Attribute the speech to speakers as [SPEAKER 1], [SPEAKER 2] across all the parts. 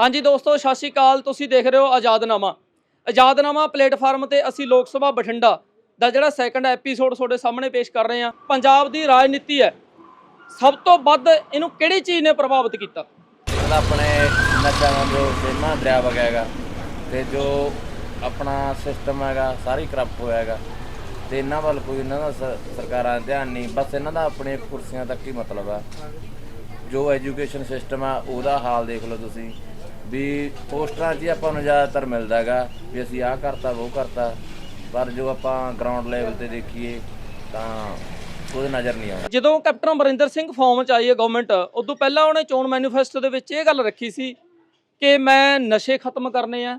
[SPEAKER 1] ਹਾਂਜੀ ਦੋਸਤੋ, ਸਤਿ ਸ਼੍ਰੀ ਅਕਾਲ। ਤੁਸੀਂ ਦੇਖ ਰਹੇ ਹੋ ਆਜ਼ਾਦਨਾਮਾ। ਆਜ਼ਾਦਨਾਮਾ ਪਲੇਟਫਾਰਮ ਤੇ ਅਸੀਂ ਲੋਕ ਸਭਾ ਬਠਿੰਡਾ ਦਾ ਜਿਹੜਾ ਸੈਕੰਡ ਐਪੀਸੋਡ ਤੁਹਾਡੇ ਸਾਹਮਣੇ ਪੇਸ਼ ਕਰ ਰਹੇ ਹਾਂ। ਪੰਜਾਬ ਦੀ ਰਾਜਨੀਤੀ ਹੈ। ਸਭ ਤੋਂ ਵੱਧ ਇਹਨੂੰ ਕਿਹੜੀ ਚੀਜ਼ ਨੇ ਪ੍ਰਭਾਵਿਤ ਕੀਤਾ?
[SPEAKER 2] ਜਿਹੜਾ ਆਪਣੇ ਨਸ਼ਿਆਂ ਜੋ ਸੇਮਾ ਦਰਿਆ ਵਗਿਆ ਹੈਗਾ ਤੇ ਜੋ ਆਪਣਾ ਸਿਸਟਮ ਹੈਗਾ, ਸਾਰੀ ਕਰਪਟ ਹੋਇਆ ਹੈਗਾ। ਤੇ ਇਹਨਾਂ ਵੱਲ ਕੋਈ ਇਹਨਾਂ ਦਾ ਸ- ਸਰਕਾਰਾਂ ਦਾ ਧਿਆਨ ਨਹੀਂ, ਬਸ ਇਹਨਾਂ ਦਾ ਆਪਣੇ ਕੁਰਸੀਆਂ ਤੱਕ ਹੀ ਮਤਲਬ ਆ। ਜੋ ਐਜੂਕੇਸ਼ਨ ਸਿਸਟਮ ਆ, ਉਹਦਾ ਹਾਲ ਦੇਖ ਲਓ ਤੁਸੀਂ। ਵੀ ਪੋਸਟਰਾਂ 'ਚ ਹੀ ਆਪਾਂ ਨੂੰ ਜ਼ਿਆਦਾਤਰ ਮਿਲਦਾ ਹੈਗਾ ਵੀ ਅਸੀਂ ਆਹ ਕਰਤਾ ਉਹ ਕਰਤਾ। ਪਰ ਜੋ ਆਪਾਂ ਗਰਾਊਂਡ ਲੈਵਲ ਤੇ ਦੇਖੀਏ ਤਾਂ ਉਹਦੇ ਨਜ਼ਰ ਨਹੀਂ ਆਉਂਦਾ।
[SPEAKER 1] ਜਦੋਂ ਕੈਪਟਨ ਅਮਰਿੰਦਰ ਸਿੰਘ ਫਾਰਮ 'ਚ ਆਈ ਹੈ ਗਵਰਨਮੈਂਟ ਉਦੋਂ ਪਹਿਲਾਂ ਉਹਨੇ ਚੋਣ ਮੈਨੀਫੈਸਟੋ ਦੇ ਵਿੱਚ ਇਹ ਗੱਲ ਰੱਖੀ ਸੀ ਕਿ ਮੈਂ ਨਸ਼ੇ ਖਤਮ ਕਰਨੇ ਆ।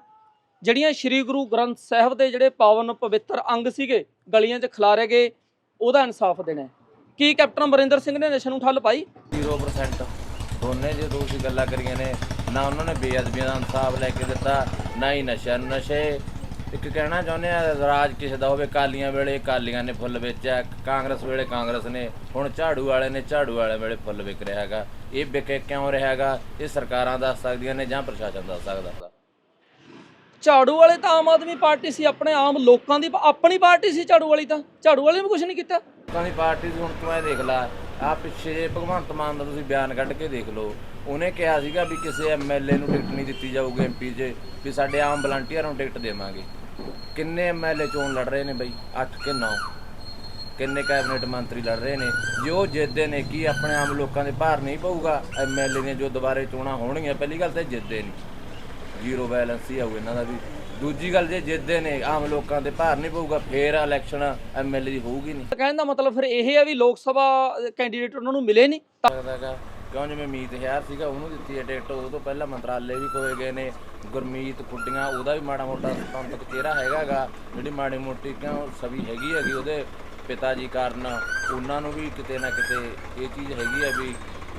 [SPEAKER 1] ਜਿਹੜੀਆਂ ਸ੍ਰੀ ਗੁਰੂ ਗ੍ਰੰਥ ਸਾਹਿਬ ਦੇ ਜਿਹੜੇ ਪਾਵਨ ਪਵਿੱਤਰ ਅੰਗ ਸੀਗੇ ਗਲੀਆਂ 'ਚ ਖਿਲਾਰੇ ਗਏ ਉਹਦਾ ਇਨਸਾਫ ਦੇਣਾ। ਕੀ ਕੈਪਟਨ ਅਮਰਿੰਦਰ ਸਿੰਘ ਨੇ ਨਸ਼ੇ ਨੂੰ ਠੱਲ ਪਾਈ?
[SPEAKER 2] 0% ਦੋਨੇ ਜੇ ਤੁਸੀਂ ਗੱਲਾਂ ਕਰੀਆਂ ਨੇ ਨਾ ਉਹਨਾਂ ਨੇ ਬੇਅਦਬੀਆਂ ਦਾ ਇਨਸਾਫ ਲੈ ਕੇ ਦਿੱਤਾ ਨਾ ਹੀ ਨਸ਼ਾ ਨਸ਼ੇ। ਇੱਕ ਕਹਿਣਾ ਚਾਹੁੰਦੇ ਆ ਰਾਜ ਕਿਸੇ ਦਾ ਹੋਵੇ ਕਾਲੀਆਂ ਵੇਲੇ ਕਾਲੀਆਂ ਨੇ ਫੁੱਲ ਵੇਚਿਆ ਕਾਂਗਰਸ ਵੇਲੇ ਕਾਂਗਰਸ ਨੇ ਹੁਣ ਝਾੜੂ ਵਾਲੇ ਨੇ ਝਾੜੂ ਵਾਲੇ ਵੇਲੇ ਫੁੱਲ ਵਿਕ ਰਿਹਾ ਹੈਗਾ। ਇਹ ਵਿਕੇ ਕਿਉਂ ਰਿਹਾ ਹੈਗਾ? ਇਹ ਸਰਕਾਰਾਂ ਦੱਸ ਸਕਦੀਆਂ ਨੇ ਜਾਂ ਪ੍ਰਸ਼ਾਸਨ ਦੱਸ ਸਕਦਾ?
[SPEAKER 1] ਝਾੜੂ ਵਾਲੇ ਤਾਂ ਆਮ ਆਦਮੀ ਪਾਰਟੀ ਸੀ ਆਪਣੇ ਆਮ ਲੋਕਾਂ ਦੀ ਆਪਣੀ ਪਾਰਟੀ ਸੀ ਝਾੜੂ ਵਾਲੀ ਤਾਂ। ਝਾੜੂ ਵਾਲੇ ਨੇ ਵੀ ਕੁਝ ਨਹੀਂ ਕੀਤਾ।
[SPEAKER 2] ਲੋਕਾਂ ਦੀ ਪਾਰਟੀ ਹੁਣ ਤੂੰ ਇਹ ਦੇਖ ਲੈ ਆ ਪਿੱਛੇ ਜੇ ਭਗਵੰਤ ਮਾਨ ਦਾ ਤੁਸੀਂ ਬਿਆਨ ਕੱਢ ਕੇ ਦੇਖ ਲਓ। ਉਹਨੇ ਕਿਹਾ ਸੀਗਾ ਵੀ ਕਿਸੇ ਐਮਐਲਏ ਨੂੰ ਟਿਕਟ ਨਹੀਂ ਦਿੱਤੀ ਜਾਊਗੀ ਐਮਪੀ 'ਚ, ਵੀ ਸਾਡੇ ਆਮ ਵਲੰਟੀਅਰਾਂ ਨੂੰ ਟਿਕਟ ਦੇਵਾਂਗੇ। ਕਿੰਨੇ ਐਮਐਲਏ ਚੋਣ ਲੜ ਰਹੇ ਨੇ ਬਈ? 8 ਕਿ 9 ਕਿੰਨੇ ਕੈਬਨਿਟ ਮੰਤਰੀ ਲੜ ਰਹੇ ਨੇ? ਜੇ ਉਹ ਜਿੱਤਦੇ ਨੇ, ਕੀ ਆਪਣੇ ਆਮ ਲੋਕਾਂ ਦੇ ਭਾਰ ਨਹੀਂ ਪਊਗਾ? ਐਮਐਲਏ ਦੀਆਂ ਜੋ ਦੁਬਾਰੇ ਚੋਣਾਂ ਹੋਣਗੀਆਂ, ਪਹਿਲੀ ਗੱਲ ਤਾਂ ਜਿੱਤਦੇ ਨਹੀਂ। ਜ਼ੀਰੋ ਬੈਲੈਂਸ ਹੀ ਆਊ ਇਹਨਾਂ ਦਾ ਵੀ। ਦੂਜੀ ਗੱਲ ਜੇ ਜਿੱਤਦੇ ਨੇ ਆਮ ਲੋਕਾਂ ਦੇ ਭਾਰ ਨਹੀਂ ਪਊਗਾ ਫੇਰ ਇਲੈਕਸ਼ਨ ਐਮਐਲਏ ਦੀ ਹੋਊਗੀ ਨਹੀਂ।
[SPEAKER 1] ਕਹਿਣ ਦਾ ਮਤਲਬ ਫਿਰ ਇਹ ਹੈ ਵੀ ਲੋਕ ਸਭਾ ਕੈਂਡੀਡੇਟ ਉਹਨਾਂ ਨੂੰ ਮਿਲੇ ਨਹੀਂ। ਤਾਂ
[SPEAKER 2] ਹੈਗਾ ਕਿਉਂ ਜਿਵੇਂ ਮੀਤ ਹਜ਼ਾਰ ਸੀਗਾ ਉਹਨੂੰ ਦਿੱਤੀ ਹੈ ਟਿਕਟ ਉਹ ਤੋਂ ਪਹਿਲਾਂ ਮੰਤਰਾਲੇ ਵੀ ਖੋਏ ਗਏ ਨੇ ਗੁਰਮੀਤ ਕੁੱਡੀਆਂ ਉਹਦਾ ਵੀ ਮਾੜਾ ਮੋਟਾ ਸੰਪਰਕ ਚਿਹਰਾ ਹੈਗਾਗਾ ਜਿਹੜੀ ਮਾੜੀ ਮੋਟੀ ਕਿਉਂ ਸਵੀ ਹੈਗੀ ਹੈਗੀ ਉਹਦੇ ਪਿਤਾ ਜੀ ਕਾਰਨ ਉਹਨਾਂ ਨੂੰ ਵੀ ਕਿਤੇ ਨਾ ਕਿਤੇ ਇਹ ਚੀਜ਼ ਹੈਗੀ ਹੈ ਵੀ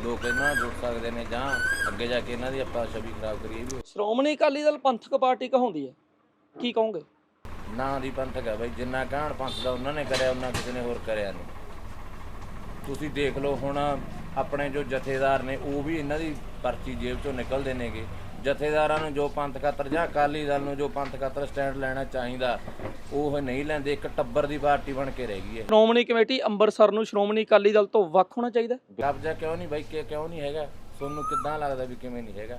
[SPEAKER 2] ਲੋਕ ਇਹਨਾਂ ਜੁੜ ਸਕਦੇ ਨੇ ਜਾਂ ਅੱਗੇ ਜਾ ਕੇ ਇਹਨਾਂ ਦੀ ਆਪਾਂ ਛਵੀ ਖਰਾਬ ਕਰੀਏ ਵੀ।
[SPEAKER 1] ਸ਼੍ਰੋਮਣੀ ਅਕਾਲੀ ਦਲ ਪੰਥਕ ਪਾਰਟੀ ਕਹਾਉਂਦੀ ਹੈ ਕੀ ਕਹੋਗੇ?
[SPEAKER 2] ਨਾਂ ਦੀ ਪੰਥਕ ਹੈ ਬਈ ਜਿੰਨਾ ਕਾਹਨ ਪੰਥ ਦਾ ਉਹਨਾਂ ਨੇ ਕਰਿਆ ਉਹਨਾਂ ਕਿਸੇ ਨੇ ਹੋਰ ਕਰਿਆ ਨਹੀਂ ਤੁਸੀਂ ਦੇਖ ਲਓ ਹੁਣ ਆਪਣੇ ਜੋ ਜਥੇਦਾਰ ਨੇ ਉਹ ਵੀ ਇਹਨਾਂ ਦੀ ਪਰਚੀ ਜੇਬ ਚੋਂ ਨਿਕਲਦੇ ਨੇਗੇ। ਜਥੇਦਾਰਾਂ ਨੂੰ ਜੋ ਪੰਥ ਖਾਤਰ ਜਾਂ ਅਕਾਲੀ ਦਲ ਨੂੰ ਜੋ ਪੰਥ ਖਾਤਰ ਸਟੈਂਡ ਲੈਣਾ ਚਾਹੀਦਾ ਉਹ ਨਹੀਂ ਲੈਂਦੇ ਇੱਕ ਟੱਬਰ ਦੀ ਪਾਰਟੀ ਬਣ ਕੇ ਰਹਿ ਗਈ ਹੈ।
[SPEAKER 1] ਸ਼੍ਰੋਮਣੀ ਕਮੇਟੀ ਅੰਮ੍ਰਿਤਸਰ ਨੂੰ ਸ਼੍ਰੋਮਣੀ ਅਕਾਲੀ ਦਲ ਤੋਂ ਵੱਖ ਹੋਣਾ ਚਾਹੀਦਾ?
[SPEAKER 2] ਕਬਜ਼ਾ ਕਿਉਂ ਨਹੀਂ ਬਾਈ ਕਿ ਕਿਉਂ ਨਹੀਂ ਹੈਗਾ? ਤੁਹਾਨੂੰ ਕਿੱਦਾਂ ਲੱਗਦਾ ਵੀ ਕਿਵੇਂ ਨਹੀਂ ਹੈਗਾ?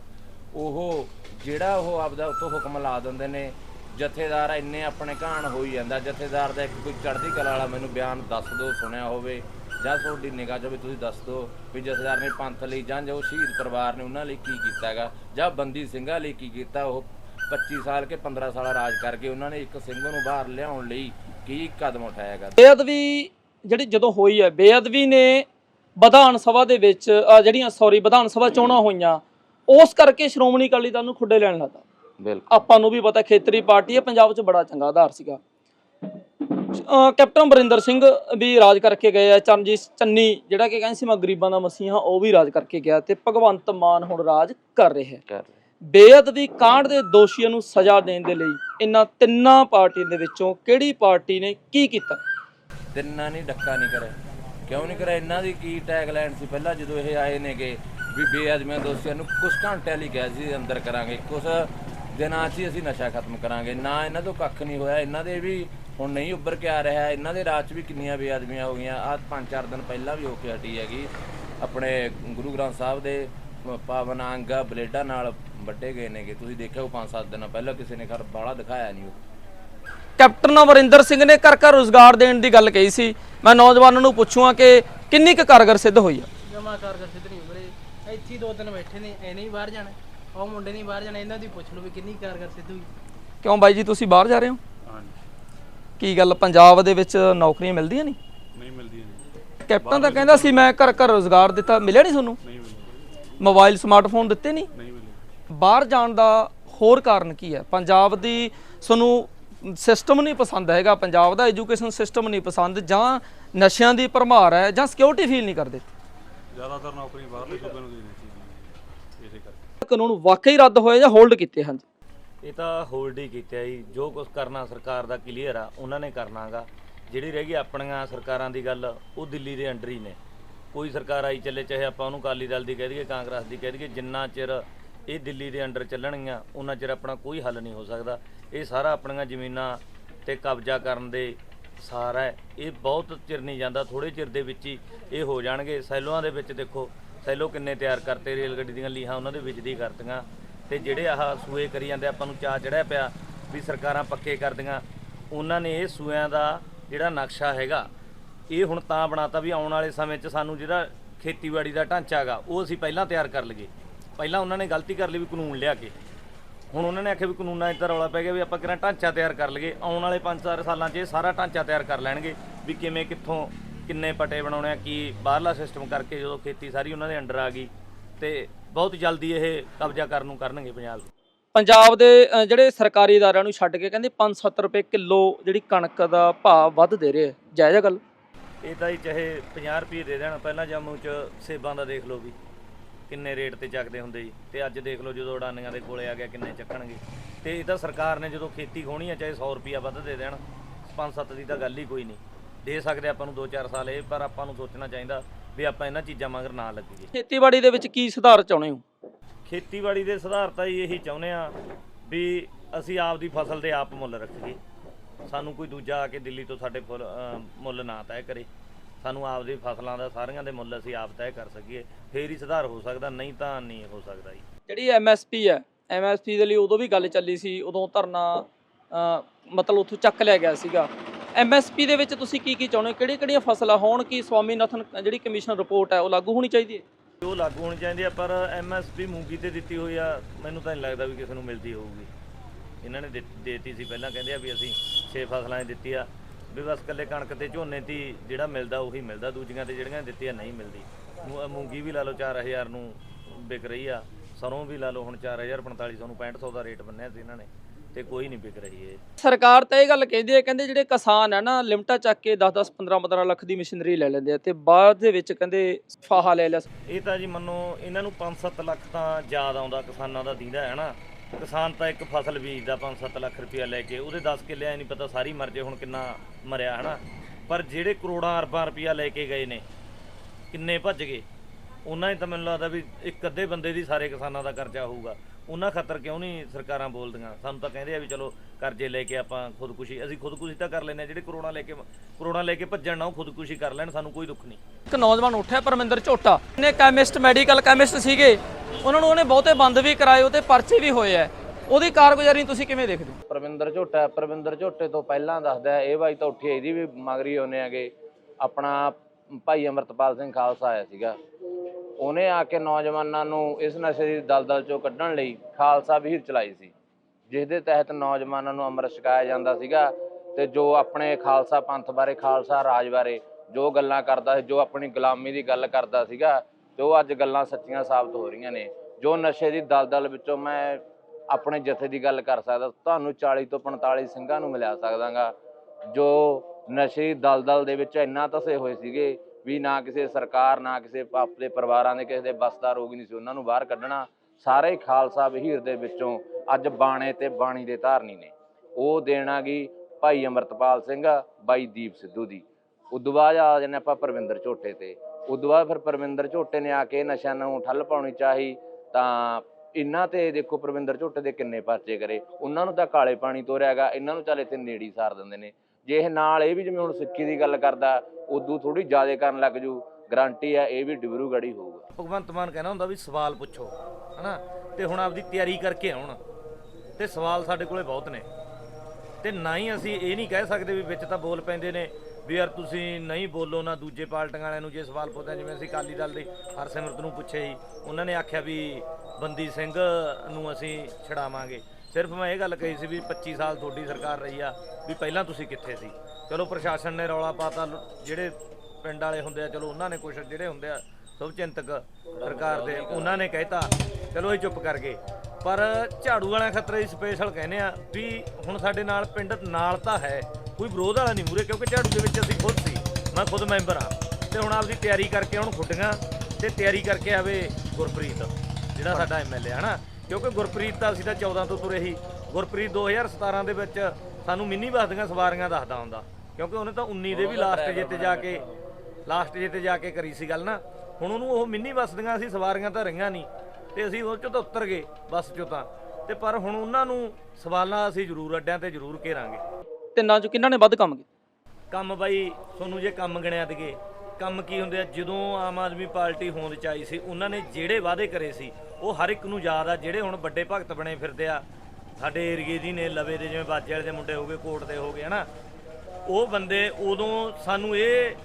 [SPEAKER 2] ਉਹ ਜਿਹੜਾ ਉਹ ਆਪਦਾ ਉੱਤੋਂ ਹੁਕਮ ਲਾ ਦਿੰਦੇ ਨੇ ਜਥੇਦਾਰ ਇੰਨੇ ਆਪਣੇ ਕਹਾਣ ਹੋਈ ਜਾਂਦਾ, ਜਥੇਦਾਰ ਦਾ ਇੱਕ ਕੋਈ ਚੜ੍ਹਦੀ ਕਲਾ ਵਾਲਾ ਮੈਨੂੰ ਬਿਆਨ ਦੱਸ ਦਿਓ, ਸੁਣਿਆ ਹੋਵੇ, ਜਾਂ ਤੁਹਾਡੀ ਨਿਗਾਹ 'ਚ ਵੀ ਤੁਸੀਂ ਦੱਸ ਦਿਓ ਵੀ ਜਥੇਦਾਰ ਨੇ ਪੰਥ ਲਈ ਜਾਂ ਜੋ ਸ਼ਹੀਦ ਪਰਿਵਾਰ ਨੇ ਉਹਨਾਂ ਲਈ ਕੀ ਕੀਤਾ ਹੈਗਾ, ਜਾਂ ਬੰਦੀ ਸਿੰਘਾਂ ਲਈ ਕੀ ਕੀਤਾ, ਉਹ 25 ਸਾਲ ਕੇ 15 ਸਾਲ ਰਾਜ ਕਰਕੇ ਉਹਨਾਂ ਨੇ ਇੱਕ ਸਿੰਘ ਨੂੰ ਬਾਹਰ ਲਿਆਉਣ ਲਈ ਕੀ ਕਦਮ ਉਠਾਇਆ ਹੈਗਾ?
[SPEAKER 1] ਬੇਅਦਬੀ ਜਿਹੜੀ ਜਦੋਂ ਹੋਈ ਹੈ, ਬੇਅਦਬੀ ਨੇ ਵਿਧਾਨ ਸਭਾ ਦੇ ਵਿੱਚ ਜਿਹੜੀਆਂ ਸੌਰੀ ਵਿਧਾਨ ਸਭਾ ਚੋਣਾਂ ਹੋਈਆਂ, ਉਸ ਕਰਕੇ ਸ਼੍ਰੋਮਣੀ ਅਕਾਲੀ ਦਲ ਨੂੰ ਖੁੱਡੇ ਲੈਣ ਲੱਗਾ। ਆਪਾਂ ਨੂੰ ਵੀ ਪਤਾ ਖੇਤਰੀ ਪਾਰਟੀ ਹੈ ਪੰਜਾਬ 'ਚ ਬੜਾ ਚੰਗਾ ਆਧਾਰ ਸੀਗਾ। ਕੈਪਟਨ ਅਮਰਿੰਦਰ ਸਿੰਘ ਵੀ ਰਾਜ ਕਰਕੇ ਗਏ ਆ ਚਰਨਜੀਤ ਚੰਨੀ ਜਿਹੜਾ ਕਿ ਕਹਿੰਦੇ ਸੀ ਮੈਂ ਗਰੀਬਾਂ ਦਾ ਮਸੀਹਾ ਉਹ ਵੀ ਰਾਜ ਕਰਕੇ ਗਿਆ ਤੇ ਭਗਵੰਤ ਮਾਨ ਹੁਣ ਰਾਜ ਕਰ ਰਿਹਾ ਹੈ। ਬੇਅਦਬੀ ਕਾਂਡ ਦੇ ਦੋਸ਼ੀਆਂ ਨੂੰ ਸਜ਼ਾ ਦੇਣ ਦੇ ਲਈ ਇਹਨਾਂ ਤਿੰਨਾਂ ਪਾਰਟੀਆਂ ਦੇ ਵਿੱਚੋਂ ਕਿਹੜੀ ਪਾਰਟੀ ਨੇ ਕੀ ਕੀਤਾ?
[SPEAKER 2] ਤਿੰਨਾਂ ਨਹੀਂ ਡੱਕਾ ਨਹੀਂ ਕਰਿਆ। ਕਿਉਂ ਨਹੀਂ ਕਰਿਆ? ਇਹਨਾਂ ਦੀ ਕੀ ਟੈਗਲਾਈਨ ਸੀ? ਪਹਿਲਾਂ ਜਦੋਂ ਇਹ ਆਏ ਨੇਗੇ ਵੀ ਬੇਅਦਮੀਆਂ ਦੋਸ਼ੀਆਂ ਨੂੰ ਕੁਝ ਘੰਟਿਆਂ ਲਈ ਕਿਹਾ ਸੀ ਅੰਦਰ ਕਰਾਂਗੇ। ਕੁਝ ਦਿਨਾਂ 'ਚ ਹੀ ਅਸੀਂ ਨਸ਼ਾ ਖਤਮ ਕਰਾਂਗੇ। ਨਾ ਇਹਨਾਂ ਤੋਂ ਕੱਖ ਨਹੀਂ ਹੋਇਆ। ਇਹਨਾਂ ਦੇ ਵੀ ਹੁਣ ਨਹੀਂ ਉੱਭਰ ਕੇ ਆ ਰਿਹਾ ਇਹਨਾਂ ਦੇ ਰਾਜ 'ਚ ਵੀ ਕਿੰਨੀਆਂ ਬੇਅਦਮੀਆਂ ਹੋ ਗਈਆਂ। ਆਹ ਪੰਜ ਚਾਰ ਦਿਨ ਪਹਿਲਾਂ ਵੀ ਹੋ ਕੇ ਹਟੀ ਹੈਗੀ। ਆਪਣੇ ਗੁਰੂ ਗ੍ਰੰਥ ਸਾਹਿਬ ਦੇ ਪਾਵਨ ਅੰਗ ਬਲੇਡਾਂ ਨਾਲ ਵੱਡੇ ਗਏ ਨੇਗੇ। ਤੁਸੀਂ ਦੇਖਿਆ ਉਹ ਪੰਜ ਸੱਤ ਦਿਨ ਪਹਿਲਾਂ ਕਿਸੇ ਨੇ ਖਰ ਬਾਲਾ ਦਿਖਾਇਆ ਨਹੀਂ ਉਹ।
[SPEAKER 1] ਕੈਪਟਨ ਅਮਰਿੰਦਰ ਸਿੰਘ ਨੇ ਘਰ ਘਰ ਰੋਜ਼ਗਾਰ ਦੇਣ ਦੀ ਗੱਲ ਕਹੀ ਸੀ। ਮੈਂ ਨੌਜਵਾਨਾਂ ਨੂੰ ਪੁੱਛੂਆਂ ਕਿ ਕਿੰਨੀ ਕੁ ਕਾਰਗਰ ਸਿੱਧ ਹੋਈ ਆ?
[SPEAKER 3] ਜਮਾ ਕਰ ਕਰ ਸਿੱਧ ਨਹੀਂ ਵੀਰੇ ਇੱਥੇ ਹੀ ਦੋ ਦਿਨ ਬੈਠੇ ਨੇ ਐ ਨਹੀਂ ਬਾਹਰ ਜਾਣਾ। ਉਹ ਮੁੰਡੇ ਨਹੀਂ ਬਾਹਰ ਜਾਣਾ ਇਹਨਾਂ ਦੀ ਪੁੱਛ ਲਓ ਵੀ ਕਿੰਨੀ ਕਾਰ ਕਰ ਸਿੱਧ ਹੋਈ
[SPEAKER 1] ਕਿਉਂ ਬਾਈ ਜੀ ਤੁਸੀਂ ਬਾਹਰ ਜਾ ਰਹੇ ਹੋ? ਕੀ ਗੱਲ ਪੰਜਾਬ ਦੇ ਵਿੱਚ ਨੌਕਰੀਆਂ ਮਿਲਦੀਆਂ ਨਹੀਂ?
[SPEAKER 4] ਨਹੀਂ ਮਿਲਦੀਆਂ ਨਹੀਂ
[SPEAKER 1] ਕੈਪਟਨ ਤਾਂ ਕਹਿੰਦਾ ਸੀ ਮੈਂ ਘਰ ਘਰ ਰੋਜ਼ਗਾਰ ਦਿੱਤਾ ਮਿਲਿਆ ਨਹੀਂ ਤੁਹਾਨੂੰ?
[SPEAKER 4] ਨਹੀਂ ਮਿਲਦੀਆਂ
[SPEAKER 1] ਮੋਬਾਈਲ ਸਮਾਰਟਫੋਨ ਦਿੱਤੇ ਨਹੀਂ?
[SPEAKER 4] ਨਹੀਂ ਮਿਲਦੀਆਂ
[SPEAKER 1] ਬਾਹਰ ਜਾਣ ਦਾ ਹੋਰ ਕਾਰਨ ਕੀ ਹੈ? ਪੰਜਾਬ ਦੀ ਤੁਹਾਨੂੰ ਸਿਸਟਮ ਨਹੀਂ ਪਸੰਦ ਹੈਗਾ ਪੰਜਾਬ ਦਾ ਐਜੂਕੇਸ਼ਨ ਸਿਸਟਮ ਨਹੀਂ ਪਸੰਦ ਜਾਂ ਨਸ਼ਿਆਂ ਦੀ ਭਰਮਾਰ ਹੈ ਜਾਂ ਸਿਕਿਉਰਿਟੀ ਫੀਲ ਨਹੀਂ ਕਰਦੇ?
[SPEAKER 4] ਜ਼ਿਆਦਾਤਰ ਨੌਕਰੀਆਂ ਬਾਹਰਲੇ ਸੂਬੇ ਨੂੰ ਦੇ ਦਿੱਤੀ ਇਸੇ ਕਰਕੇ।
[SPEAKER 1] ਕਾਨੂੰਨ ਵਾਕਈ ਰੱਦ ਹੋਏ ਜਾਂ ਹੋਲਡ ਕੀਤੇ ਹਨ
[SPEAKER 5] ਇਹ ਤਾਂ ਹੋਲਡ ਹੀ ਕੀਤਾ ਜੀ। ਜੋ ਕੁਝ ਕਰਨਾ ਸਰਕਾਰ ਦਾ ਕਲੀਅਰ ਆ, ਉਹਨਾਂ ਨੇ ਕਰਨਾਗਾ ਜਿਹੜੀ ਰਹਿ ਗਈ ਆਪਣੀਆਂ ਸਰਕਾਰਾਂ ਦੀ ਗੱਲ, ਉਹ ਦਿੱਲੀ ਦੇ ਅੰਡਰ ਹੀ ਨੇ। ਕੋਈ ਸਰਕਾਰ ਆਈ ਚੱਲੇ, ਚਾਹੇ ਆਪਾਂ ਉਹਨੂੰ ਅਕਾਲੀ ਦਲ ਦੀ ਕਹਿ ਦਈਏ, ਕਾਂਗਰਸ ਦੀ ਕਹਿ ਦਈਏ, ਜਿੰਨਾ ਚਿਰ ਇਹ ਦਿੱਲੀ ਦੇ ਅੰਡਰ ਚੱਲਣਗੀਆਂ, ਉਹਨਾਂ ਚਿਰ ਆਪਣਾ ਕੋਈ ਹੱਲ ਨਹੀਂ ਹੋ ਸਕਦਾ। ਇਹ ਸਾਰਾ ਆਪਣੀਆਂ ਜ਼ਮੀਨਾਂ ਤੇ ਕਬਜ਼ਾ ਕਰਨ ਦੇ ਸਾਰਾ ਹੈ। ਇਹ ਬਹੁਤ ਚਿਰ ਨਹੀਂ ਜਾਂਦਾ ਥੋੜੇ ਚਿਰ ਦੇ ਵਿੱਚ ਹੀ ਇਹ ਹੋ ਜਾਣਗੇ। ਸੈਲੋਆਂ ਦੇ ਵਿੱਚ ਦੇਖੋ ਸੈਲੋ ਕਿੰਨੇ ਤਿਆਰ ਕਰਤੇ ਰੇਲ ਗੱਡੀ ਦੀਆਂ ਲੀਹਾਂ ਉਹਨਾਂ ਦੇ ਵਿੱਚ ਦੀ ਕਰਤੀਆਂ। ਤੇ ਜਿਹੜੇ ਆਹ ਸੂਏ ਕਰੀ ਜਾਂਦੇ, ਆਪਾਂ ਨੂੰ ਚਾਅ ਚੜਿਆ ਪਿਆ ਵੀ ਸਰਕਾਰਾਂ ਪੱਕੇ ਕਰਦੀਆਂ। ਉਹਨਾਂ ਨੇ ਇਹ ਸੂਇਆਂ ਦਾ ਜਿਹੜਾ ਨਕਸ਼ਾ ਹੈਗਾ, ਇਹ ਹੁਣ ਤਾਂ ਬਣਾਤਾ ਵੀ ਆਉਣ ਵਾਲੇ ਸਮੇਂ 'ਚ ਸਾਨੂੰ ਜਿਹੜਾ ਖੇਤੀਬਾੜੀ ਦਾ ਢਾਂਚਾ ਹੈਗਾ, ਉਹ ਅਸੀਂ ਪਹਿਲਾਂ ਤਿਆਰ ਕਰ ਲਈਏ। ਪਹਿਲਾਂ ਉਹਨਾਂ ਨੇ ਗਲਤੀ ਕਰ ਲਈ ਵੀ ਕਾਨੂੰਨ ਲਿਆ ਕੇ। ਹੁਣ ਉਹਨਾਂ ਨੇ ਆਖਿਆ ਵੀ ਕਾਨੂੰਨਾਂ 'ਚ ਤਾਂ ਰੌਲਾ ਪੈ ਗਿਆ ਵੀ ਆਪਾਂ ਕਿਹੜਾ ਢਾਂਚਾ ਤਿਆਰ ਕਰ ਲਈਏ। ਆਉਣ ਵਾਲੇ 5-4 ਸਾਲਾਂ 'ਚ ਇਹ ਸਾਰਾ ਢਾਂਚਾ ਤਿਆਰ ਕਰ ਲੈਣਗੇ ਵੀ ਕਿਵੇਂ, ਕਿੱਥੋਂ ਕਿੰਨੇ ਪਟੇ ਬਣਾਉਣੇ ਆ ਕੀ ਬਾਹਰਲਾ ਸਿਸਟਮ ਕਰਕੇ ਜਦੋਂ ਖੇਤੀ ਸਾਰੀ ਉਹਨਾਂ ਦੇ ਅੰਡਰ ਆ ਗਈ ਤੇ ਬਹੁਤ ਜਲਦੀ ਇਹ ਕਬਜ਼ਾ ਕਰਨ ਨੂੰ ਕਰਨਗੇ ਪੰਜਾਬ 'ਚ
[SPEAKER 1] ਪੰਜਾਬ ਦੇ ਅ, ਜਿਹੜੇ ਸਰਕਾਰੀ ਅਦਾਰਿਆਂ ਨੂੰ ਛੱਡ ਕੇ ਕਹਿੰਦੇ 5-7 ਰੁਪਏ ਕਿਲੋ ਜਿਹੜੀ ਕਣਕ ਦਾ ਭਾਅ ਵੱਧ ਦੇ ਰਹੇ ਜਾਇਜ਼ ਆ ਗੱਲ?
[SPEAKER 5] ਇਹ ਤਾਂ ਹੀ ਚਾਹੇ 50 ਰੁਪਏ ਦੇ ਦੇਣ ਪਹਿਲਾਂ ਜੰਮੂ 'ਚ ਸੇਬਾਂ ਦਾ ਦੇਖ ਲਓ ਵੀ ਕਿੰਨੇ ਰੇਟ ਤੇ ਚੱਕਦੇ ਹੁੰਦੇ ਜੀ। ਤੇ ਅੱਜ ਦੇਖ ਲਓ ਜਦੋਂ ਅਡਾਨੀਆਂ ਦੇ ਕੋਲੇ ਆ ਗਿਆ ਕਿੰਨੇ ਚੱਕਣਗੇ। ਤੇ ਇਹ ਤਾਂ ਸਰਕਾਰ ਨੇ ਜਦੋਂ ਖੇਤੀ ਖੋਣੀ ਆ ਚਾਹੇ 100 ਰੁਪਿਆ ਵੱਧ ਦੇ ਦੇਣ 5-7 ਦੀ ਤਾਂ ਗੱਲ ਹੀ ਕੋਈ ਨਹੀਂ। ਦੇ ਸਕਦੇ ਆਪਾਂ ਨੂੰ 2-4 ਸਾਲ ਇਹ ਪਰ ਆਪਾਂ ਨੂੰ ਸੋਚਣਾ ਚਾਹੀਦਾ ਵੀ ਆਪਾਂ ਇਹਨਾਂ ਚੀਜ਼ਾਂ ਮਗਰ ਨਾ ਲੱਗੀਏ।
[SPEAKER 1] ਖੇਤੀਬਾੜੀ ਦੇ ਵਿੱਚ ਕੀ ਸੁਧਾਰ ਚਾਹੁੰਦੇ ਹੋ?
[SPEAKER 5] ਖੇਤੀਬਾੜੀ ਦੇ ਸੁਧਾਰ ਤਾਂ ਜੀ ਇਹੀ ਚਾਹੁੰਦੇ ਆ ਵੀ ਅਸੀਂ ਆਪ ਦੀ ਫਸਲ ਦੇ ਆਪ ਮੁੱਲ ਰੱਖੀਏ। ਸਾਨੂੰ ਕੋਈ ਦੂਜਾ ਆ ਕੇ ਦਿੱਲੀ ਤੋਂ ਸਾਡੇ ਫੁੱਲ ਮੁੱਲ ਨਾ ਤੈਅ ਕਰੇ। ਸਾਨੂੰ ਆਪ ਦੀ ਫਸਲਾਂ ਦਾ ਸਾਰੀਆਂ ਦੇ ਮੁੱਲ ਅਸੀਂ ਆਪ ਤੈਅ ਕਰ ਸਕੀਏ। ਫੇਰ ਹੀ ਸੁਧਾਰ ਹੋ ਸਕਦਾ ਨਹੀਂ ਤਾਂ ਨਹੀਂ ਹੋ ਸਕਦਾ ਜੀ।
[SPEAKER 1] ਜਿਹੜੀ ਐਮਐਸਪੀ ਹੈ ਐਮਐਸਪੀ ਦੇ ਲਈ ਉਦੋਂ ਵੀ ਗੱਲ ਚੱਲੀ ਸੀ ਉਦੋਂ ਧਰਨਾ ਮਤਲਬ ਉੱਥੋਂ ਚੱਕ ਲਿਆ ਗਿਆ ਸੀਗਾ। ਐਮਐਸਪੀ ਦੇ ਵਿੱਚ ਤੁਸੀਂ ਕੀ ਕੀ ਚਾਹੁੰਦੇ ਹੋ? ਕਿਹੜੀ ਕਿਹੜੀਆਂ ਫਸਲਾਂ ਹੋਣ ਕੀ ਸਵਾਮੀਨਾਥਨ, ਜਿਹੜੀ ਕਮਿਸ਼ਨ ਰਿਪੋਰਟ ਹੈ, ਉਹ ਲਾਗੂ ਹੋਣੀ ਚਾਹੀਦੀ ਹੈ?
[SPEAKER 5] ਉਹ ਲਾਗੂ ਹੋਣੀ ਚਾਹੀਦੀ ਆ ਪਰ ਐਮਐਸਪੀ ਮੂੰਗੀ ਤੇ ਦਿੱਤੀ ਹੋਈ ਆ, ਮੈਨੂੰ ਤਾਂ ਨਹੀਂ ਲੱਗਦਾ ਵੀ ਕਿਸੇ ਨੂੰ ਮਿਲਦੀ ਹੋਊਗੀ। ਇਹਨਾਂ ਨੇ ਦਿੱਤ- ਦੇਤੀ ਸੀ ਪਹਿਲਾਂ, ਕਹਿੰਦੇ ਆ ਵੀ ਅਸੀਂ 6 ਫਸਲਾਂ 'ਚ ਦਿੱਤੀ ਆ ਵੀ ਬਸ ਕੱਲੇ ਕਣਕ ਤੇ ਝੋਨੇ 'ਤੇ ਜਿਹੜਾ ਮਿਲਦਾ, ਉਹੀ ਮਿਲਦਾ। ਦੂਜੀਆਂ ਤੇ ਜਿਹੜੀਆਂ ਦਿੱਤੀਆਂ, ਨਹੀਂ ਮਿਲਦੀ। ਮੂ- ਮੂੰਗੀ ਵੀ ਲਾ ਲਓ 4000 ਨੂੰ ਵਿਕ ਰਹੀ ਆ। ਸਰੋਂ ਵੀ ਲਾ ਲਓ, ਹੁਣ 4000 4500 ਨੂੰ 6500 ਦਾ ਰੇਟ ਬੰਨਿਆ ਸੀ ਇਹਨਾਂ ਨੇ। ਤੇ ਕੋਈ ਨਹੀਂ ਵਿਕ ਰਹੀ ਇਹ।
[SPEAKER 1] ਸਰਕਾਰ ਤਾਂ ਇਹ ਗੱਲ ਕਹਿੰਦੀ ਹੈ ਕਹਿੰਦੇ ਜਿਹੜੇ ਕਿਸਾਨ ਹੈ ਨਾ ਲਿਮਟਾ ਚੱਕ ਕੇ 10 10 15 15 ਲੱਖ ਦੀ ਮਸ਼ੀਨਰੀ ਲੈ ਲੈਂਦੇ ਆ ਤੇ ਬਾਅਦ ਦੇ ਵਿੱਚ ਕਹਿੰਦੇ ਫਾਹਾ ਲੈ ਲਿਆ।
[SPEAKER 5] ਇਹ ਤਾਂ ਜੀ ਮੰਨੋ ਇਹਨਾਂ ਨੂੰ 5-7 ਲੱਖ ਤਾਂ ਯਾਦ ਆਉਂਦਾ ਕਿਸਾਨਾਂ ਦਾ ਦੀਦਾ ਹੈ ਨਾ? ਕਿਸਾਨ ਤਾਂ ਇੱਕ ਫਸਲ ਬੀਜਦਾ 5-7 ਲੱਖ ਰੁਪਇਆ ਲੈ ਕੇ ਉਹਦੇ 10 ਕਿੱਲੇ ਐ ਨਹੀਂ ਪਤਾ ਸਾਰੀ ਮਰ ਜੇ ਹੁਣ ਕਿੰਨਾ ਮਰਿਆ ਹਨਾ ਪਰ ਜਿਹੜੇ ਕਰੋੜਾਂ ਅਰਬਾਂ ਰੁਪਇਆ ਲੈ ਕੇ ਗਏ ਨੇ ਕਿੰਨੇ ਭੱਜ ਗਏ? ਉਹਨਾਂ ਹੀ ਤਾਂ ਮੈਨੂੰ ਲੱਗਦਾ ਵੀ ਇੱਕ ਅੱਧੇ ਬੰਦੇ ਦੀ ਸਾਰੇ ਕਿਸਾਨਾਂ ਦਾ ਕਰਜ਼ਾ ਹੋਊਗਾ। ਉਹਨਾਂ ਖਾਤਰ ਕਿਉਂ ਨਹੀਂ ਸਰਕਾਰਾਂ ਬੋਲਦੀਆਂ? ਸਾਨੂੰ ਤਾਂ ਕਹਿੰਦੇ ਆ ਵੀ ਚਲੋ ਕਰਜ਼ੇ ਲੈ ਕੇ ਆਪਾਂ ਖੁਦਕੁਸ਼ੀ ਅਸੀਂ ਖੁਦਕੁਸ਼ੀ ਤਾਂ ਕਰ ਲੈਂਦੇ ਆ ਜਿਹੜੇ ਕਰੋੜਾਂ ਲੈ ਕੇ ਕਰੋੜਾਂ ਲੈ ਕੇ ਭੱਜਣ ਨਾ ਉਹ ਖੁਦਕੁਸ਼ੀ ਕਰ ਲੈਣ ਸਾਨੂੰ ਕੋਈ ਦੁੱਖ ਨਹੀਂ।
[SPEAKER 1] ਇੱਕ ਨੌਜਵਾਨ ਉੱਠਿਆ ਪਰਮਿੰਦਰ ਝੋਟਾ। ਨੇ ਕੈਮਿਸਟ ਮੈਡੀਕਲ ਕੈਮਿਸਟ ਸੀਗੇ। ਉਹਨਾਂ ਨੂੰ ਉਹਨੇ ਬਹੁਤੇ ਬੰਦ ਵੀ ਕਰਾਏ ਉਹਤੇ ਪਰਚੇ ਵੀ ਹੋਏ ਆ। ਉਹਦੀ ਕਾਰਗੁਜ਼ਾਰੀ ਤੁਸੀਂ ਕਿਵੇਂ ਦੇਖਦੇ ਹੋ?
[SPEAKER 2] ਪ੍ਰਵਿੰਦਰ ਝੋਟਾ ਪ੍ਰਵਿੰਦਰ ਝੋਟੇ ਤੋਂ ਪਹਿਲਾਂ ਦੱਸਦਾ ਇਹ ਬਾਈ ਤਾਂ ਉੱਠੀ ਇਹਦੀ ਵੀ ਮਗਰੀ ਹੋਨੇ ਆਗੇ ਆਪਣਾ ਭਾਈ ਅਮਰਤਪਾਲ ਸਿੰਘ ਖਾਲਸਾ ਆਇਆ ਸੀਗਾ। ਉਹਨੇ ਆ ਕੇ ਨੌਜਵਾਨਾਂ ਨੂੰ ਇਸ ਨਸ਼ੇ ਦੀ ਦਲਦਲ ਚੋਂ ਕੱਢਣ ਲਈ ਖਾਲਸਾ ਵਿਹੀਰ ਚਲਾਈ ਸੀ ਜਿਸ ਦੇ ਤਹਿਤ ਨੌਜਵਾਨਾਂ ਨੂੰ ਅੰਮ੍ਰਿਤ ਛਕਾਇਆ ਜਾਂਦਾ ਸੀਗਾ ਤੇ ਜੋ ਆਪਣੇ ਖਾਲਸਾ ਪੰਥ ਬਾਰੇ, ਖਾਲਸਾ ਰਾਜ ਬਾਰੇ ਜੋ ਗੱਲਾਂ ਕਰਦਾ ਸੀ, ਜੋ ਆਪਣੀ ਗੁਲਾਮੀ ਦੀ ਗੱਲ ਕਰਦਾ ਸੀਗਾ, ਤੇ ਉਹ ਅੱਜ ਗੱਲਾਂ ਸੱਚੀਆਂ ਸਾਬਤ ਹੋ ਰਹੀਆਂ ਨੇ। ਜੋ ਨਸ਼ੇ ਦੀ ਦਲਦਲ ਵਿੱਚੋਂ ਮੈਂ ਆਪਣੇ ਜਥੇ ਦੀ ਗੱਲ ਕਰ ਸਕਦਾ, ਤੁਹਾਨੂੰ 40 ਤੋਂ 45 ਸਿੰਘਾਂ ਨੂੰ ਮਿਲਿਆ ਸਕਦਾਗਾ। ਜੋ ਨਸ਼ੇ ਦੀ ਦਲਦਲ ਦੇ ਵਿੱਚ ਇੰਨਾ ਤਸੇ ਹੋਏ ਸੀਗੇ ਵੀ ਨਾ ਕਿਸੇ ਸਰਕਾਰ, ਨਾ ਕਿਸੇ ਆਪਣੇ ਪਰਿਵਾਰਾਂ ਦੇ ਕਿਸੇ ਦੇ ਬਸ ਰੋਗ ਨਹੀਂ ਸੀ। ਉਹਨਾਂ ਨੂੰ ਬਾਹਰ ਕੱਢਣਾ, ਸਾਰੇ ਹੀ ਖਾਲਸਾ ਵਹੀਰ ਦੇ ਵਿੱਚੋਂ ਅੱਜ ਬਾਣੇ ਤੇ ਬਾਣੀ ਦੇ ਧਾਰਨੀ ਨੇ। ਉਹ ਦੇਣਾ ਗੀ ਭਾਈ ਅਮਰਤਪਾਲ ਸਿੰਘ, ਬਾਈ ਦੀਪ ਸਿੱਧੂ ਦੀ। ਉਦੋਂ ਬਾਅਦ ਆ ਜਾਂਦੇ ਆਪਾਂ ਪਰਵਿੰਦਰ ਝੋਟੇ ਤੇ। ਉਦੋਂ ਬਾਅਦ ਫਿਰ ਪਰਵਿੰਦਰ ਝੋਟੇ ਨੇ ਆ ਕੇ ਨਸ਼ਿਆਂ ਨੂੰ ਠੱਲ ਪਾਉਣੀ ਚਾਹੀ, ਤਾਂ ਇਹਨਾਂ ਤੇ ਦੇਖੋ ਪਰਵਿੰਦਰ ਝੋਟੇ ਦੇ ਕਿੰਨੇ ਪਰਚੇ ਕਰੇ। ਉਹਨਾਂ ਨੂੰ ਤਾਂ ਕਾਲੇ ਪਾਣੀ ਤੋਰਿਆਗਾ ਇਹਨਾਂ ਨੂੰ ਚੱਲ ਇੱਥੇ ਨੇੜੀ ਸਾਰ ਦਿੰਦੇ ਨੇ। ਜੇ ਇਹ ਨਾਲ ਇਹ ਵੀ ਜਿਵੇਂ ਹੁਣ ਸਿੱਖੀ ਦੀ ਗੱਲ ਕਰਦਾ, ਉਦੋਂ ਥੋੜੀ ਜ਼ਿਆਦਾ ਕਰਨ ਲੱਗ ਜੂ। ਗਰੰਟੀ ਆ ਇਹ ਵੀ ਡਿਬਰੂਗੜੀ ਹੋਊਗਾ।
[SPEAKER 5] ਭਗਵੰਤ ਮਾਨ ਕਹਿੰਦਾ ਹੁੰਦਾ ਵੀ ਸਵਾਲ ਪੁੱਛੋ, ਹਨਾ? ਤੇ ਹੁਣ ਆਪਦੀ ਤਿਆਰੀ ਕਰਕੇ ਆਉਣ। ਤੇ ਸਵਾਲ ਸਾਡੇ ਕੋਲੇ ਬਹੁਤ ਨੇ। ਤੇ ਨਾ ਹੀ ਅਸੀਂ ਇਹ ਨਹੀਂ ਕਹਿ ਸਕਦੇ ਵੀ ਵਿੱਚ ਤਾਂ ਬੋਲ ਪੈਂਦੇ ਨੇ ਵੀ ਯਾਰ ਤੁਸੀਂ ਨਹੀਂ ਬੋਲੋ ਨਾ ਦੂਜੇ ਪਾਰਟੀਆਂ ਵਾਲਿਆਂ ਨੂੰ ਜੇ ਸਵਾਲ ਪੁੱਛਦਾ ਜਿਵੇਂ ਅਸੀਂ ਅਕਾਲੀ ਦਲ ਦੇ ਹਰਸਿਮਰਤ ਨੂੰ ਪੁੱਛੇ ਸੀ ਉਹਨਾਂ ਨੇ ਆਖਿਆ ਵੀ ਬੰਦੀ ਸਿੰਘ ਨੂੰ ਅਸੀਂ ਛਡਾਵਾਂਗੇ। ਸਿਰਫ ਮੈਂ ਇਹ ਗੱਲ ਕਹੀ ਸੀ ਵੀ 25 ਸਾਲ ਤੁਹਾਡੀ ਸਰਕਾਰ ਰਹੀ ਆ ਵੀ ਪਹਿਲਾਂ ਤੁਸੀਂ ਕਿੱਥੇ ਸੀ? ਚਲੋ ਪ੍ਰਸ਼ਾਸਨ ਨੇ ਰੌਲਾ ਪਾਤਾ ਜਿਹੜੇ ਪਿੰਡ ਵਾਲੇ ਹੁੰਦੇ ਆ ਚਲੋ ਉਹਨਾਂ ਨੇ ਕੁਝ ਜਿਹੜੇ ਹੁੰਦੇ ਆ ਸਭ ਚਿੰਤਕ ਸਰਕਾਰ ਦੇ ਉਹਨਾਂ ਨੇ ਕਹਿਤਾ ਚਲੋ ਇਹ ਚੁੱਪ ਕਰ ਗਏ। ਪਰ ਝਾੜੂ ਵਾਲਿਆਂ ਖਤਰੇ ਦੀ ਸਪੈਸ਼ਲ ਕਹਿੰਦੇ ਆ ਵੀ ਹੁਣ ਸਾਡੇ ਨਾਲ ਪਿੰਡ ਨਾਲ ਤਾਂ ਹੈ ਕੋਈ ਵਿਰੋਧ ਵਾਲਾ ਨਹੀਂ ਮੂਰੇ ਕਿਉਂਕਿ ਝਾੜੂ ਦੇ ਵਿੱਚ ਅਸੀਂ ਖੁਦ ਸੀ ਮੈਂ ਖੁਦ ਮੈਂਬਰ ਆ ਤੇ ਹੁਣ ਆਪਦੀ ਤਿਆਰੀ ਕਰਕੇ ਹੁਣ ਖੁੱਡੀਆਂ ਤੇ ਤਿਆਰੀ ਕਰਕੇ ਆਵੇ ਗੁਰਪ੍ਰੀਤ ਜਿਹੜਾ ਸਾਡਾ ਐਮਐਲਏ ਹਨਾ? ਕਿਉਂਕਿ ਗੁਰਪ੍ਰੀਤ ਤਾਂ ਅਸੀਂ ਤਾਂ 14 ਤੋਂ ਤੁਰੇ ਸੀ। ਗੁਰਪ੍ਰੀਤ 2017 ਦੇ ਵਿੱਚ ਸਾਨੂੰ ਮਿੰਨੀ ਬੱਸ ਦੀਆਂ ਸਵਾਰੀਆਂ ਦੱਸਦਾ ਹੁੰਦਾ। ਕਿਉਂਕਿ ਉਹਨੇ ਤਾਂ 19 ਦੇ ਵੀ ਲਾਸਟ ਜੇ ਤੇ ਜਾ ਕੇ ਲਾਸਟ ਜੇ ਤੇ ਜਾ ਕੇ ਕਰੀ ਸੀ ਗੱਲ ਨਾ। ਹੁਣ ਉਹਨੂੰ ਉਹ ਮਿੰਨੀ ਬੱਸ ਦੀਆਂ ਅਸੀਂ ਸਵਾਰੀਆਂ ਤਾਂ ਰਹੀਆਂ ਨਹੀਂ। ਤੇ ਅਸੀਂ ਉਹ ਚੋਂ ਤਾਂ ਉਤਰ ਗਏ ਬੱਸ ਚੋਂ ਤਾਂ। ਤੇ ਪਰ ਹੁਣ ਉਹਨਾਂ ਨੂੰ ਸਵਾਲਾਂ ਅਸੀਂ ਜ਼ਰੂਰ ਅੱਡਿਆਂ ਤੇ ਜ਼ਰੂਰ ਘੇਰਾਂਗੇ।
[SPEAKER 1] ਤਿੰਨਾਂ ਚੋਂ ਕਿਹਨਾਂ ਨੇ ਵੱਧ ਕੰਮ ਕੀਤਾ?
[SPEAKER 5] ਕੰਮ ਬਾਈ ਤੁਹਾਨੂੰ ਜੇ ਕੰਮ ਗਿਣਿਆ ਦਈਏ ਕੰਮ ਕੀ ਹੁੰਦੇ ਆ? ਜਦੋਂ ਆਮ ਆਦਮੀ ਪਾਰਟੀ ਹੋਂਦ ਚ ਆਈ ਸੀ, ਉਹਨਾਂ ਨੇ ਜਿਹੜੇ ਵਾਅਦੇ ਕਰੇ ਸੀ, ਉਹ ਹਰ ਇੱਕ ਨੂੰ ਯਾਦ ਆ, ਜਿਹੜੇ ਹੁਣ ਵੱਡੇ ਭਗਤ ਬਣੇ ਫਿਰਦੇ ਆ। ਸਾਡੇ ਏਰੀਏ ਦੀ ਨੇ ਲਵੇ ਦੇ, ਜਿਵੇਂ ਬਾਜੇ ਵਾਲੇ ਦੇ ਮੁੰਡੇ ਹੋ ਗਏ, ਕੋਟ ਦੇ ਹੋ ਗਏ, ਹਨਾ? ਉਹ ਬੰਦੇ ਉਦੋਂ ਸਾਨੂੰ ਇਹ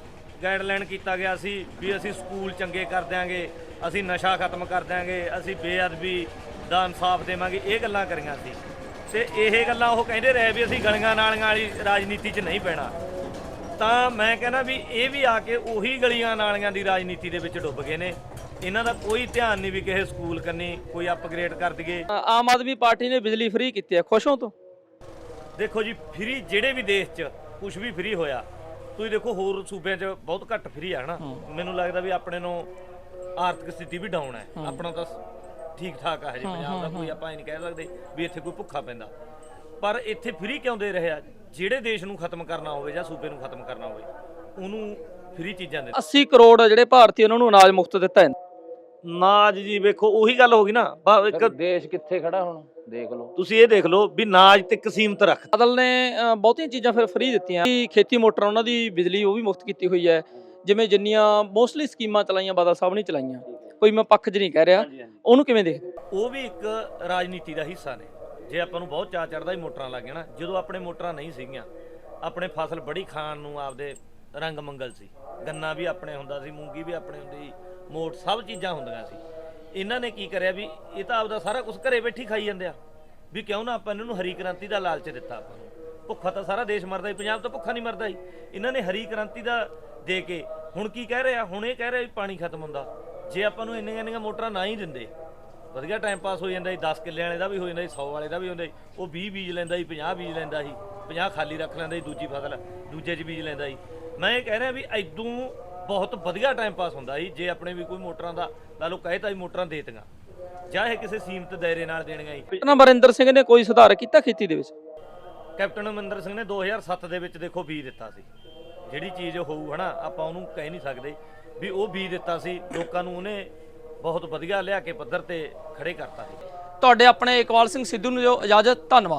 [SPEAKER 5] ਗਾਈਡਲਾਈਨ ਕੀਤਾ ਗਿਆ ਸੀ ਵੀ ਅਸੀਂ ਸਕੂਲ ਚੰਗੇ ਕਰ ਦਿਆਂਗੇ, ਅਸੀਂ ਨਸ਼ਾ ਖਤਮ ਕਰ ਦਿਆਂਗੇ, ਅਸੀਂ ਬੇਅਦਬੀ ਦਾ ਇਨਸਾਫ ਦੇਵਾਂਗੇ, ਇਹ ਗੱਲਾਂ ਕਰੀਆਂ ਸੀ। ਤੇ ਇਹ ਗੱਲਾਂ ਉਹ ਕਹਿੰਦੇ ਰਹੇ ਵੀ ਅਸੀਂ ਗਲੀਆਂ ਨਾਲੀਆਂ ਵਾਲੀ ਰਾਜਨੀਤੀ 'ਚ ਨਹੀਂ ਪੈਣਾ। ਤਾਂ ਮੈਂ ਕਹਿੰਦਾ ਵੀ ਇਹ ਵੀ ਆ ਕੇ ਉਹੀ ਗਲੀਆਂ ਨਾਲੀਆਂ ਦੀ ਰਾਜਨੀਤੀ ਦੇ ਵਿੱਚ ਡੁੱਬ ਗਏ ਨੇ। ਇਹਨਾਂ ਦਾ ਕੋਈ ਧਿਆਨ ਨਹੀਂ ਵੀ ਕਿਸੇ ਸਕੂਲ ਕੰਨੀ ਕੋਈ ਅਪਗ੍ਰੇਡ ਕਰ ਦਈਏ।
[SPEAKER 1] ਆਮ ਆਦਮੀ ਪਾਰਟੀ ਨੇ ਬਿਜਲੀ ਫ੍ਰੀ ਕੀਤੀ ਹੈ। ਖੁਸ਼ ਹੋ ਤੋਂ?
[SPEAKER 5] ਦੇਖੋ ਜੀ ਫ੍ਰੀ ਜਿਹੜੇ ਵੀ ਦੇਸ਼ 'ਚ ਕੁਝ ਵੀ ਫ੍ਰੀ ਹੋਇਆ ਤੁਸੀਂ ਦੇਖੋ ਹੋਰ ਸੂਬਿਆਂ 'ਚ ਬਹੁਤ ਘੱਟ ਫ੍ਰੀ ਆ ਹਨਾ? ਮੈਨੂੰ ਲੱਗਦਾ ਵੀ ਆਪਣੇ ਨੂੰ ਆਰਥਿਕ ਸਥਿਤੀ ਵੀ ਡਾਊਨ ਹੈ। ਆਪਣਾ ਤਾਂ ਠੀਕ ਠਾਕ ਆ ਹਜੇ ਪੰਜਾਬ ਦਾ ਕੋਈ ਆਪਾਂ ਇਹ ਨਹੀਂ ਕਹਿ ਸਕਦੇ ਵੀ ਇੱਥੇ ਕੋਈ ਭੁੱਖਾ ਪੈਂਦਾ। ਪਰ ਇੱਥੇ ਫ੍ਰੀ ਕਿਉਂ ਦੇ ਰਹੇ ਆ? ਜਿਹੜੇ ਦੇਸ਼ ਨੂੰ ਖਤਮ ਕਰਨਾ ਹੋਵੇ ਜਾਂ ਸੂਬੇ ਨੂੰ ਖਤਮ ਕਰਨਾ ਹੋਵੇ ਉਹਨੂੰ ਫ੍ਰੀ ਚੀਜ਼ਾਂ ਦੇ
[SPEAKER 1] 80 ਕਰੋੜ ਜਿਹੜੇ ਭਾਰਤੀ ਉਹਨਾਂ ਨੂੰ ਅਨਾਜ ਮੁਫਤ ਦਿੱਤਾ ਹੈ
[SPEAKER 5] ਨਾਜ ਜੀ ਵੇਖੋ ਉਹੀ ਗੱਲ ਹੋ ਗਈ ਨਾ। ਬਾ- ਇੱਕ
[SPEAKER 2] ਦੇਸ਼ ਕਿੱਥੇ ਖੜਾ ਹੁਣ? ਦੇਖ ਲਓ।
[SPEAKER 5] ਤੁਸੀਂ ਇਹ ਦੇਖ ਲਓ ਵੀ ਨਾਜ ਤੇ ਇੱਕ ਸੀਮਤ ਰੱਖ।
[SPEAKER 1] ਬਾਦਲ ਨੇ ਅ, ਬਹੁਤੀਆਂ ਚੀਜ਼ਾਂ ਫਿਰ ਫ੍ਰੀ ਦਿੱਤੀਆਂ। ਕਿ ਖੇਤੀ ਮੋਟਰ ਉਹਨਾਂ ਦੀ ਬਿਜਲੀ ਉਹ ਵੀ ਮੁਫਤ ਕੀਤੀ ਹੋਈ ਹੈ। ਜਿਵੇਂ ਜਿੰਨੀਆਂ ਮੋਸਟਲੀ ਸਕੀਮਾਂ ਚਲਾਈਆਂ ਬਾਦਲ ਸਾਹਿਬ ਨੇ ਚਲਾਈਆਂ। ਕੋਈ ਮੈਂ ਪੱਖ 'ਚ ਨਹੀਂ ਕਹਿ ਰਿਹਾ। ਉਹਨੂੰ ਕਿਵੇਂ ਦੇਖਦੇ
[SPEAKER 5] ਉਹ ਵੀ ਇੱਕ ਰਾਜਨੀਤੀ ਦਾ ਹਿੱਸਾ ਨੇ। ਜੇ ਆਪਾਂ ਨੂੰ ਬਹੁਤ ਚਾਅ ਚੜਦਾ ਹੀ ਮੋਟਰਾਂ ਲੱਗ ਗਿਆ ਨਾ ਜਦੋਂ ਆਪਣੇ ਮੋਟਰਾਂ ਨਹੀਂ ਸੀਗੀਆਂ, ਆਪਣੇ ਫਸਲ ਬੜੀ ਖਾਣ ਨੂੰ ਆਪਦੇ ਰੰਗ ਮੰਗਲ ਸੀ। ਗੰਨਾ ਵੀ ਆਪਣੇ ਹੁੰਦਾ ਸੀ, ਮੂੰਗੀ ਵੀ ਆਪਣੇ ਹੁੰਦੀ ਸੀ, ਮੋਟ ਸਭ ਚੀਜ਼ਾਂ ਹੁੰਦੀਆਂ ਸੀ। ਇਹਨਾਂ ਨੇ ਕੀ ਕਰਿਆ ਵੀ ਇਹ ਤਾਂ ਆਪਦਾ ਸਾਰਾ ਕੁਝ ਘਰੇ ਬੈਠੀ ਖਾਈ ਜਾਂਦੇ ਆ। ਵੀ ਕਿਉਂ ਨਾ ਆਪਾਂ ਇਹਨਾਂ ਨੂੰ ਹਰੀ ਕ੍ਰਾਂਤੀ ਦਾ ਲਾਲਚ ਦਿੱਤਾ ਆਪਾਂ ਨੂੰ। ਭੁੱਖਾ ਤਾਂ ਸਾਰਾ ਦੇਸ਼ ਮਰਦਾ ਹੀ ਪੰਜਾਬ ਤਾਂ ਭੁੱਖਾ ਨਹੀਂ ਮਰਦਾ ਹੀ ਇਹਨਾਂ ਨੇ ਹਰੀ ਕ੍ਰਾਂਤੀ ਦਾ ਦੇ ਕੇ ਹੁਣ ਕੀ ਕਹਿ ਰਿਹਾ? ਹੁਣ ਇਹ ਕਹਿ ਰਿਹਾ ਵੀ ਪਾਣੀ ਖਤਮ ਹੁੰਦਾ। ਜੇ ਆਪਾਂ ਨੂੰ ਇੰਨੀਆਂ ਇੰਨੀਆਂ ਮੋਟਰਾਂ ਨਾ ਹੀ ਦਿੰਦੇ ਵਧੀਆ ਟਾਈਮ ਪਾਸ ਹੋ ਜਾਂਦਾ ਸੀ 10 ਕਿੱਲੇ ਵਾਲੇ ਦਾ ਵੀ ਹੋ ਜਾਂਦਾ ਸੀ 100 ਵਾਲੇ ਦਾ ਵੀ ਹੁੰਦਾ ਸੀ ਉਹ 20 ਬੀਜ ਲੈਂਦਾ ਸੀ 50 ਬੀਜ ਲੈਂਦਾ ਸੀ 50 ਖਾਲੀ ਰੱਖ ਲੈਂਦਾ ਸੀ ਦੂਜੀ ਫਸਲ ਦੂਜੇ 'ਚ ਬੀਜ ਲੈਂਦਾ ਸੀ ਮੈਂ ਇਹ ਕਹਿ ਰਿਹਾ ਵੀ ਐਦੋਂ ਬਹੁਤ ਵਧੀਆ ਟਾਈਮ ਪਾਸ ਹੁੰਦਾ ਸੀ ਜੇ ਆਪਣੇ ਵੀ ਕੋਈ ਮੋਟਰਾਂ ਦਾ ਲਾ ਲਓ ਕਹੇ ਤਾਂ ਵੀ ਮੋਟਰਾਂ ਦੇ ਦਿੱਤੀਆਂ ਜਾਂ ਇਹ ਕਿਸੇ ਸੀਮਤ ਦਾਇਰੇ ਨਾਲ ਦੇਣੀਆਂ ਸੀ
[SPEAKER 1] ਕੈਪਟਨ ਅਮਰਿੰਦਰ ਸਿੰਘ ਨੇ ਕੋਈ ਸੁਧਾਰ ਕੀਤਾ ਖੇਤੀ ਦੇ ਵਿੱਚ?
[SPEAKER 5] ਕੈਪਟਨ ਅਮਰਿੰਦਰ ਸਿੰਘ ਨੇ 2007 ਦੇ ਵਿੱਚ ਦੇਖੋ ਬੀਜ ਦਿੱਤਾ ਸੀ। ਜਿਹੜੀ ਚੀਜ਼ ਹੋਊ ਹਨਾ ਆਪਾਂ ਉਹਨੂੰ ਕਹਿ ਨਹੀਂ ਸਕਦੇ ਵੀ ਉਹ ਬੀਜ ਦਿੱਤਾ ਸੀ ਲੋਕਾਂ ਨੂੰ ਉਹਨੇ ਬਹੁਤ ਵਧੀਆ ਲਿਆ ਕੇ ਪੱਧਰ ਤੇ ਖੜੇ ਕਰਤਾ ਸੀ
[SPEAKER 1] ਤੁਹਾਡੇ ਆਪਣੇ ਇਕਬਾਲ ਸਿੰਘ ਸਿੱਧੂ ਨੂੰ ਜੋ ਇਜਾਜ਼ਤ, ਧੰਨਵਾਦ।